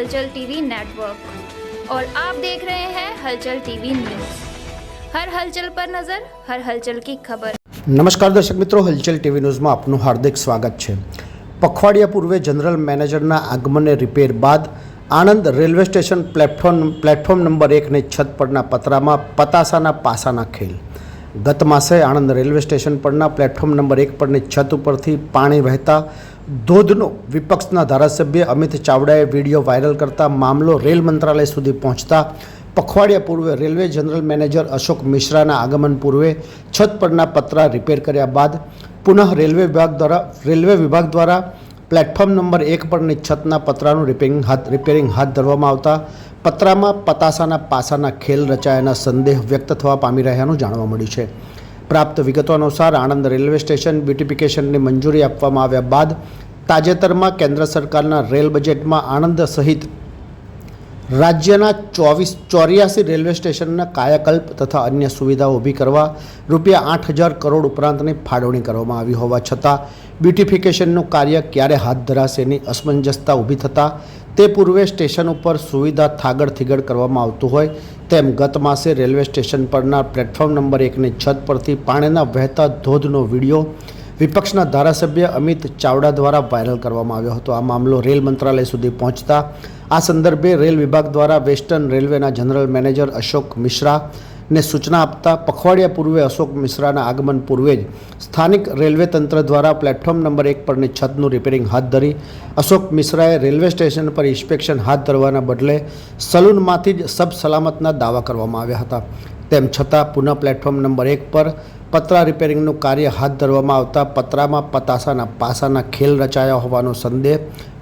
हलचल TV network और आप देख रहे हैं हलचल टीवी न्यूज हर हलचल पर नजर हर हलचल की खबर નમસ્કાર દર્શક મિત્રો હલચલ ટીવી ન્યૂઝમાં આપનું હાર્દિક સ્વાગત છે પખવાડિયા પૂર્વે જનરલ મેનેજરના આગમને રિપેર બાદ Anand railway station platform platform number એકની છત પરના પતરામાં પતાસાના પાસાના ખેલ ગત માસે આણંદ રેલવે સ્ટેશન પરના પ્લેટફોર્મ નંબર એક પરની છત ઉપરથી પાણી વહેતા ધોધનો વિપક્ષના ધારાસભ્ય અમિત ચાવડાએ વીડિયો વાયરલ કરતા મામલો રેલ મંત્રાલય સુધી પહોંચતા પખવાડિયા પૂર્વે રેલવે જનરલ મેનેજર અશોક મિશ્રાના આગમન પૂર્વે છત પરના પતરા રિપેર કર્યા બાદ પુનઃ રેલવે વિભાગ દ્વારા રેલવે વિભાગ દ્વારા પ્લેટફોર્મ નંબર એક પરની છતના પતરાનું રિપેરિંગ હાથ રિપેરિંગ હાથ ધરવામાં આવતા પતરામાં પતાસાના પાસાના ખેલ રચાયાના સંદેહ વ્યક્ત થવા પામી રહ્યાનું જાણવા મળ્યું છે. પ્રાપ્ત વિગતો અનુસાર આણંદ રેલવે સ્ટેશન બ્યુટિફિકેશનની મંજૂરી આપવામાં આવ્યા બાદ તાજેતરમાં કેન્દ્ર સરકારના રેલ બજેટમાં આણંદ સહિત રાજ્યના ચોવીસ ચોર્યાસી રેલવે સ્ટેશનના કાયાકલ્પ તથા અન્ય સુવિધાઓ ઊભી કરવા રૂપિયા આઠ હજાર કરોડ ઉપરાંતની ફાળવણી કરવામાં આવી હોવા છતાં બ્યુટિફિકેશનનું કાર્ય ક્યારે હાથ ધરાશેની અસમંજસતા ઊભી થતાં તે પૂર્વે સ્ટેશન ઉપર સુવિધા થાગડ થીગડ કરવામાં આવતું હોય તેમ ગત માસે રેલવે સ્ટેશન પરના પ્લેટફોર્મ નંબર એકની છત પરથી પાણીના વહેતા ધોધનો વીડિયો વિપક્ષના ધારાસભ્ય અમિત ચાવડા દ્વારા વાયરલ કરવામાં આવ્યો હતો. આ મામલો રેલ મંત્રાલય સુધી પહોંચતા આ સંદર્ભે રેલ વિભાગ દ્વારા વેસ્ટર્ન રેલવેના જનરલ મેનેજર અશોક મિશ્રા ને સૂચના આપતા પખવાડિયા પૂર્વે અશોક મિશ્રાના આગમન પૂર્વે જ સ્થાનિક રેલવે તંત્ર દ્વારા પ્લેટફોર્મ નંબર એક પરની છતનું રિપેરિંગ હાથ ધરી અશોક મિશ્રાએ રેલવે સ્ટેશન પર ઇન્સ્પેક્શન હાથ ધરવાના બદલે સલૂનમાંથી જ સબ સલામતના દાવા કરવામાં આવ્યા હતા. તેમ છતાં પુનઃ પ્લેટફોર્મ નંબર એક પર પતરા રિપેરિંગનું કાર્ય હાથ ધરવામાં આવતા પતરામાં પતાસાના પાસાના ખેલ રચાયા હોવાનો સંદેહ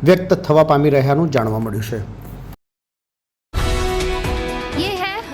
વ્યક્ત થવા પામી રહ્યાનું જાણવા મળ્યું છે.